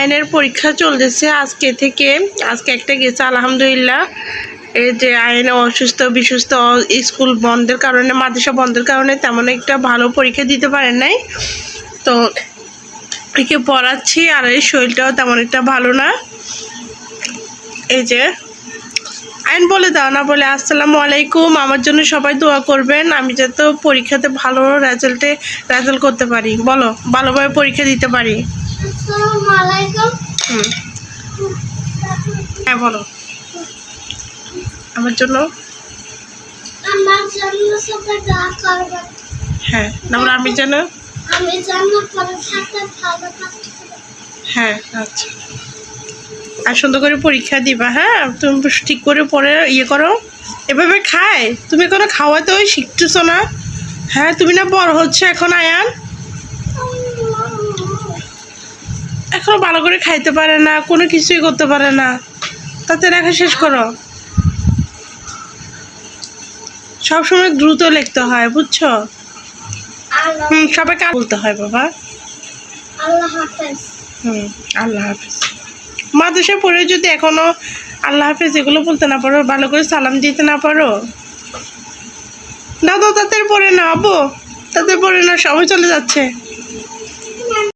আয়নের পরীক্ষা চলতেছে আজকে থেকে। আজকে একটা গেছে, আলহামদুলিল্লাহ। এই যে আয়ন অসুস্থ, বিসুস্থ স্কুল বন্ধের কারণে, মাদ্রাসা বন্ধের কারণে তেমন একটা ভালো পরীক্ষা দিতে পারেন নাই। তো একে পড়াচ্ছি আর এই শরীরটাও তেমন একটা ভালো না। এই যে আইন বলে দাও, না বলে। আসসালামু আলাইকুম, আমার জন্য সবাই দোয়া করবেন। আমি যাতে পরীক্ষাতে ভালো রেজাল্টে রেজাল্ট করতে পারি। বলো, ভালোভাবে পরীক্ষা দিতে পারি। হুম। হ্যাঁ বলো। আমার জন্য? আমার জন্য সবাই দোয়া করবেন। হ্যাঁ তারপর আমি যেন আমি যেন পরীক্ষাতে ভালো হ্যাঁ আচ্ছা। আর সুন্দর করে পরীক্ষা দিবা হ্যাঁ? তুমি ঠিক করে পরে ইয়ে করো। এভাবে খায়? তুমি কোনো খাওয়াতে ওই শিখতেছো না। হ্যাঁ তুমি না বড় হচ্ছে এখন আয়ান? এখন ভালো করে খাইতে পারে না কোনো কিছুই করতে পারে না। তাতে লেখা শেষ করো। সবসময় দ্রুত লিখতে হয় বুঝছ? হুম সবাইকে বলতে হয় বাবা। আল্লাহ হাফেজ। হুম আল্লাহ হাফিজ। মাদ্রাসায় পড়ে যদি এখনও আল্লাহ হাফিজ এগুলো বলতে না পারো ভালো করে সালাম দিতে না পারো। দাদা তাদের পড়ে না আব্বু। তাদের পড়ে না সময় চলে যাচ্ছে।